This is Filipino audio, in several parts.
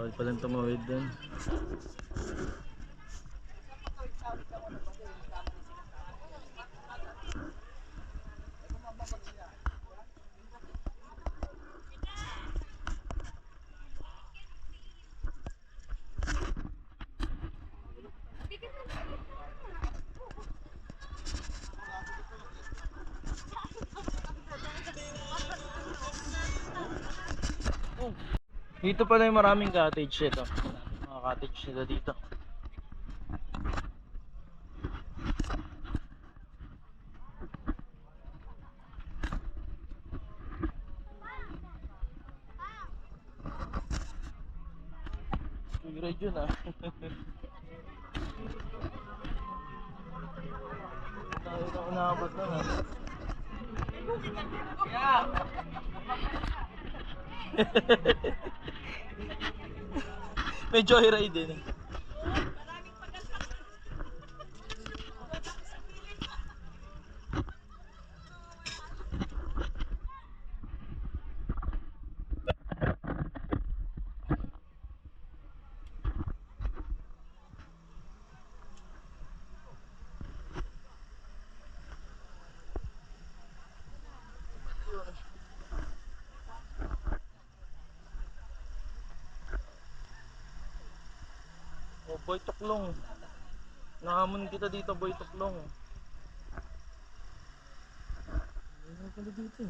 Bawal palang tumawid dun. Dito pala yung maraming cottage ito. Mga cottage nila dito. Grade yun ah. Tayo na unabot na ah. May joyride din eh. Boy tuklong. Nahamon kita dito, boy tuklong. Ano pala dito?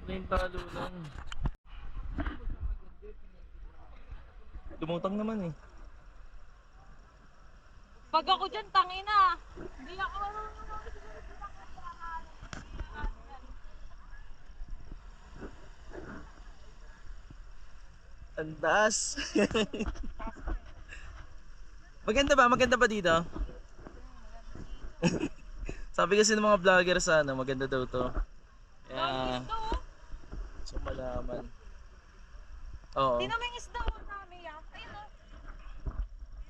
Wala yung talo lang. Lumutang naman eh. Pag ako dyan, tangina. Hindi ako Andas. maganda ba? Maganda ba dito? Sabi kasi ng mga vlogger sa ano, maganda daw to. Ito, oh. so malaman. Oo. Mo yung isda oh, namin yan. Ayun oh.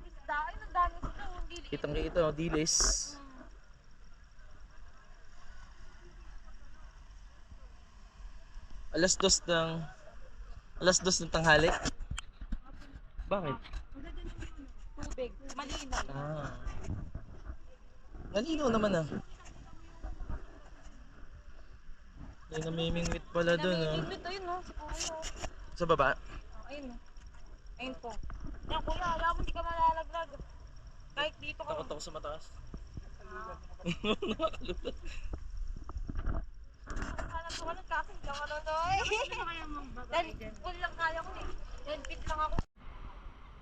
Yung Isda, ayun ang dami isda. oh, Hindi Kitang kita, oh, dilis. Alas dos ng... Alas dos ng tanghali? Bakit? tubig. Malinaw. Ah. Nalino naman ah. May namimingwit pala dun ah. Namimiglit, ayun oh. Kuya. Sa baba? oh. Ayun oh. Ayun po. Yan kuya, alam mo hindi ka malalaglag. Kahit dito ka. Takot ako sa mataas. Nakakalula. Hindi ka malonoy. Dahil full lang kaya ko eh. 10 feet lang ako.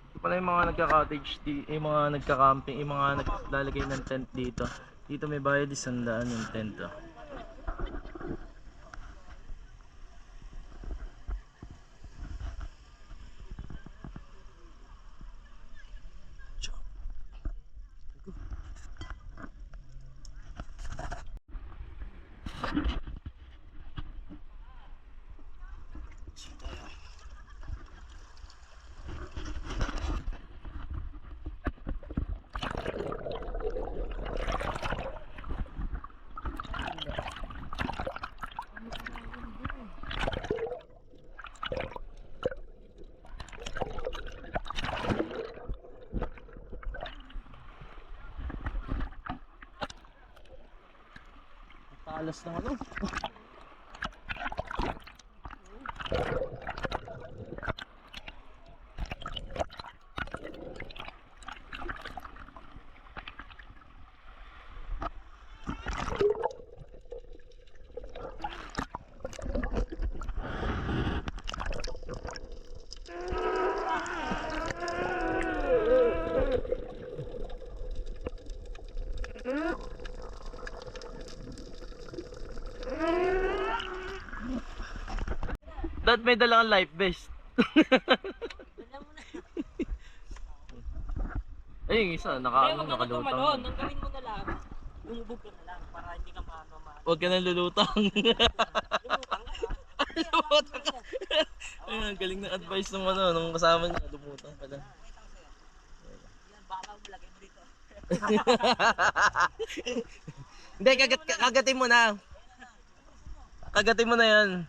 Ito pala yung mga nagka-cottage, yung mga nagka-camping, yung mga naglalagay ng tent dito. Dito may bayad isang daan yung tent oh. Talas ng ano. Dad, may dala kang life vest. Ay, yung isa, naka, ano, nakalutang. Ang gawin mo na lang. Lumubog ka na lang para hindi ka maano ma. Huwag ka nang lulutang. Lumutang ka. Lumutang ka. Galing ng advice ng ano, nung kasama niya, lumutang pala. Yan, baka mo lagay mo dito. Hindi, kagat, kagatin mo na. kagatin mo na yan.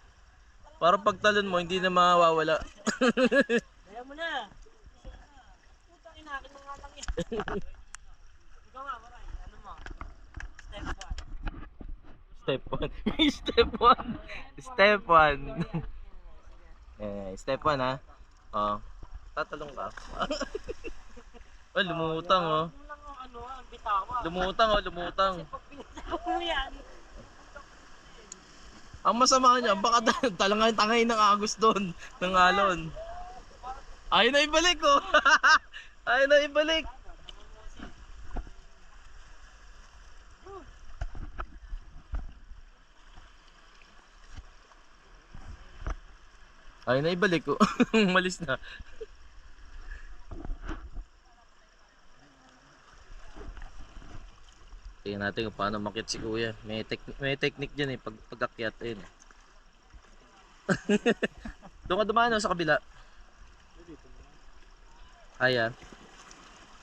Para pagtalon mo, hindi na mawawala. Kaya mo na. Putang ina, akin nga lang yan. Ikaw nga, maray. Ano mo? Step 1. Step 1. May step 1. Step 1. eh, step 1 ha. Oh. Tatalong ka. oh, lumutang oh. Ano ano, bitawa. Lumutang oh, lumutang. Pag pinitawa mo yan, Ang masama niya, baka ta- talangan tangay ng agos doon, ng alon. Ayaw na ibalik oh. Ayaw na ibalik. Ayaw na ibalik oh. Umalis na. Tingnan natin kung paano makit si kuya. May, tek- may technique dyan eh, pag pag-akyat. Ayun. Doon ka dumaan sa kabila. Kaya.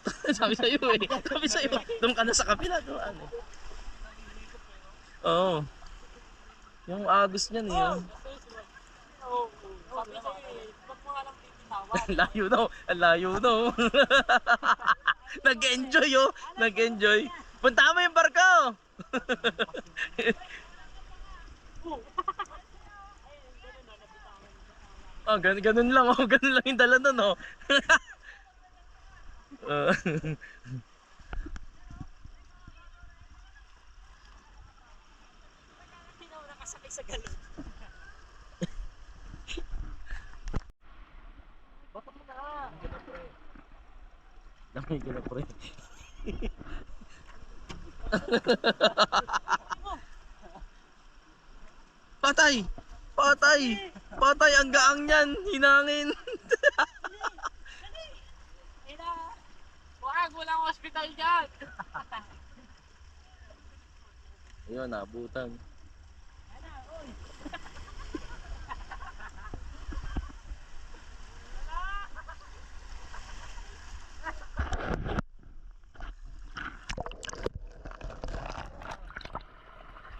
Sabi sa iyo eh. Sabi sa iyo, doon ka na sa kabila. Doon eh. Oo. Yung agos niyan eh. yung- sa'yo eh, layo daw. Layo daw. Nag-enjoy oh. Nag-enjoy. Punta mo yung barko. oh, ganun, ganun lang oh. Ganun lang yung dala nun oh. Uh, nakasakay sa galon. Bato mo na. Lamay ko na pre. Patay! Patay! Patay ang gaang niyan! Hinangin! Ina, wag, walang hospital dyan. Ayun, nabutan.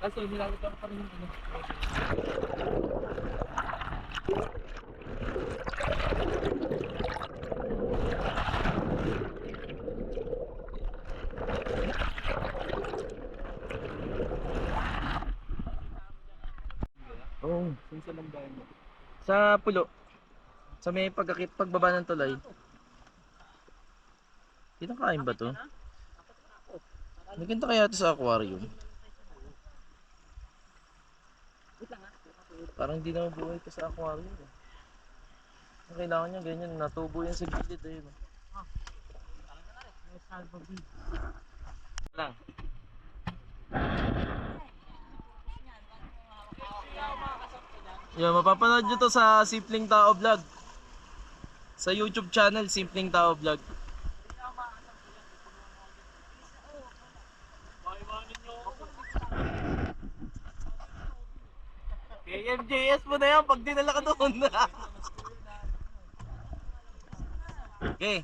Kasi nilalagyan pa rin yung ano. Oo. Saan sa lambayan mo? Sa pulo. Sa may pagkakit pagbaba ng tulay. Kinakain ba to? Maganda kaya to sa aquarium. Parang hindi na mabuhay to sa aquarium. eh. Ang kailangan niya ganyan, natubo yan sa gilid ayun. oh. May salva bee. Lang. Yan, mapapanood nyo to sa Simpleng Tao Vlog. Sa YouTube channel, Simpleng Tao Vlog. Maiwanin nyo ako. KMJS mo na yan pag dinala ka doon. okay.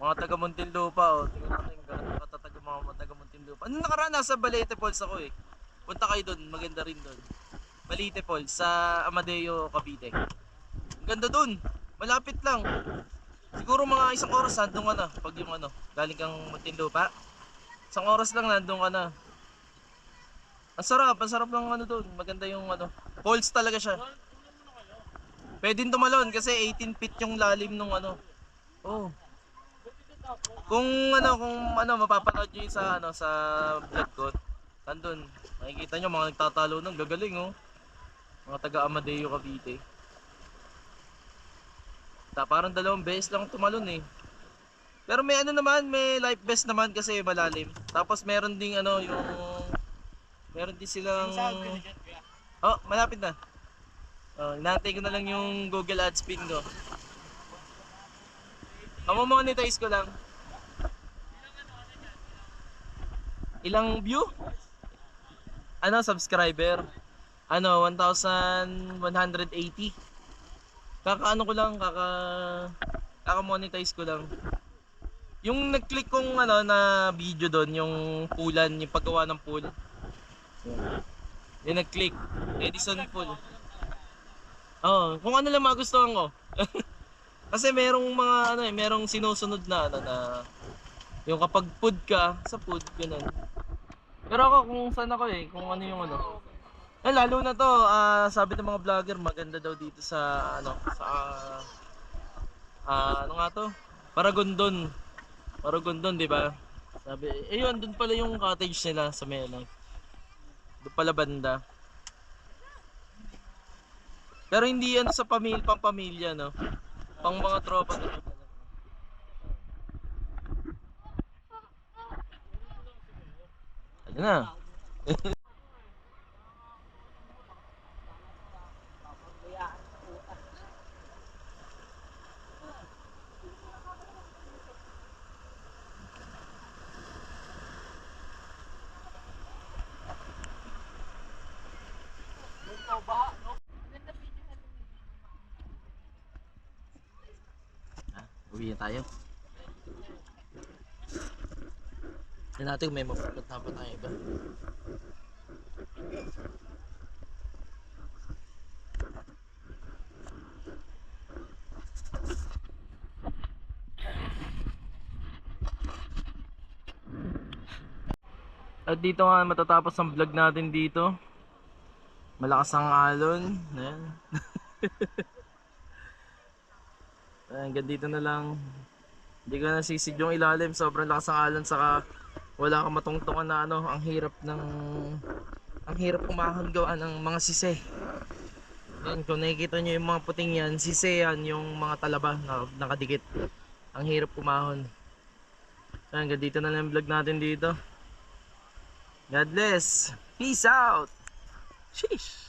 Mga taga Muntinlupa, oh. Tingnan natin kung gaano katatag ang mga taga Muntinlupa. Ano nakaraan, nasa Balete Falls ako eh. Punta kayo doon, maganda rin doon. Balete Falls, sa Amadeo, Cavite. Ang ganda doon, malapit lang. Siguro mga isang oras nandun ka na pag yung ano, galing kang Muntinlupa. Isang oras lang nandun ka na. Ang sarap, ang sarap ng ano doon. Maganda yung ano. Falls talaga siya. Pwedeng tumalon kasi 18 feet yung lalim nung ano. Oh. Kung ano, kung ano mapapanood niyo sa ano sa vlog ko. Nandun. Makikita niyo mga nagtatalo nun, gagaling oh. Mga taga Amadeo Cavite. Ta parang dalawang beses lang tumalon eh. Pero may ano naman, may life vest naman kasi malalim. Tapos meron ding ano yung meron din silang Oh, malapit na. Oh, inaantay ko na lang yung Google Ads pin ko. Amo monetize ko lang. Ilang view? Ano subscriber? Ano 1180. Kaka ano ko lang, kaka kaka monetize ko lang. Yung nag-click kong ano na video doon, yung pulan, yung paggawa ng pool. Yung nag-click, Edison Pool. Oo, kung ano lang magustuhan ko. Kasi merong mga ano eh, merong sinusunod na ano na yung kapag food ka, sa food ganun. Pero ako kung saan ako eh, kung ano yung ano. Eh, lalo na to, ah, sabi ng mga vlogger, maganda daw dito sa ano, sa ah, ano nga to? Paragondon. Paragondon, di ba? Sabi, eh yun, dun pala yung cottage nila sa ano. Doon pala banda. Pero hindi yan sa pamilya, pang pamilya, no? Pang mga tropa na Ayun na. Uwi na tayo. Tignan natin may mapupunta pa tayo iba. At dito nga matatapos ang vlog natin dito. Malakas ang alon. Ayan. Hanggang dito na lang. Hindi ko nasisid yung ilalim. Sobrang lakas ang alon. Saka wala kang matungtungan na ano. Ang hirap ng... Ang hirap umahon gawa ng mga sise. Yan, kung nakikita nyo yung mga puting yan, sise yan yung mga talaba na nakadikit. Ang hirap umahon. So, hanggang dito na lang vlog natin dito. God bless. Peace out. Sheesh.